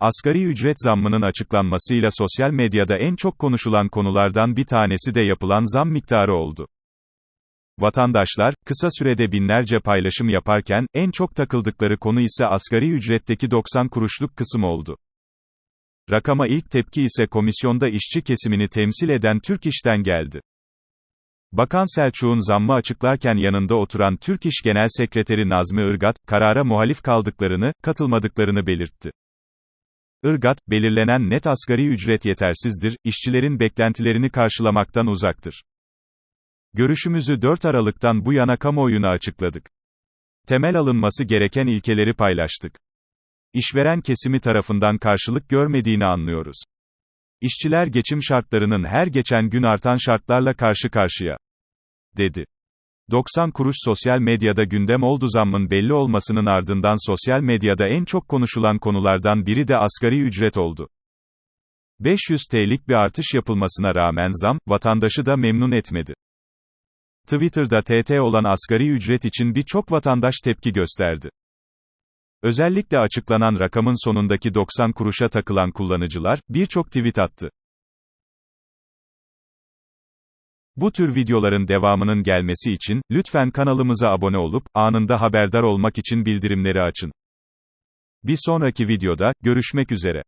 Asgari ücret zammının açıklanmasıyla sosyal medyada en çok konuşulan konulardan bir tanesi de yapılan zam miktarı oldu. Vatandaşlar, kısa sürede binlerce paylaşım yaparken, en çok takıldıkları konu ise asgari ücretteki 90 kuruşluk kısım oldu. Rakama ilk tepki ise komisyonda işçi kesimini temsil eden Türk İş'ten geldi. Bakan Selçuk'un zammı açıklarken yanında oturan Türk İş Genel Sekreteri Nazmi Irgat, karara muhalif kaldıklarını, katılmadıklarını belirtti. Irgat, belirlenen net asgari ücret yetersizdir, işçilerin beklentilerini karşılamaktan uzaktır. Görüşümüzü 4 Aralık'tan bu yana kamuoyuna açıkladık. Temel alınması gereken ilkeleri paylaştık. İşveren kesimi tarafından karşılık görmediğini anlıyoruz. İşçiler geçim şartlarının her geçen gün artan şartlarla karşı karşıya. dedi. 90 kuruş sosyal medyada gündem oldu zammın belli olmasının ardından sosyal medyada en çok konuşulan konulardan biri de asgari ücret oldu. 500 TL'lik bir artış yapılmasına rağmen zam, vatandaşı da memnun etmedi. Twitter'da TT olan asgari ücret için birçok vatandaş tepki gösterdi. Özellikle açıklanan rakamın sonundaki 90 kuruşa takılan kullanıcılar, birçok tweet attı. Bu tür videoların devamının gelmesi için, lütfen kanalımıza abone olup, anında haberdar olmak için bildirimleri açın. Bir sonraki videoda, görüşmek üzere.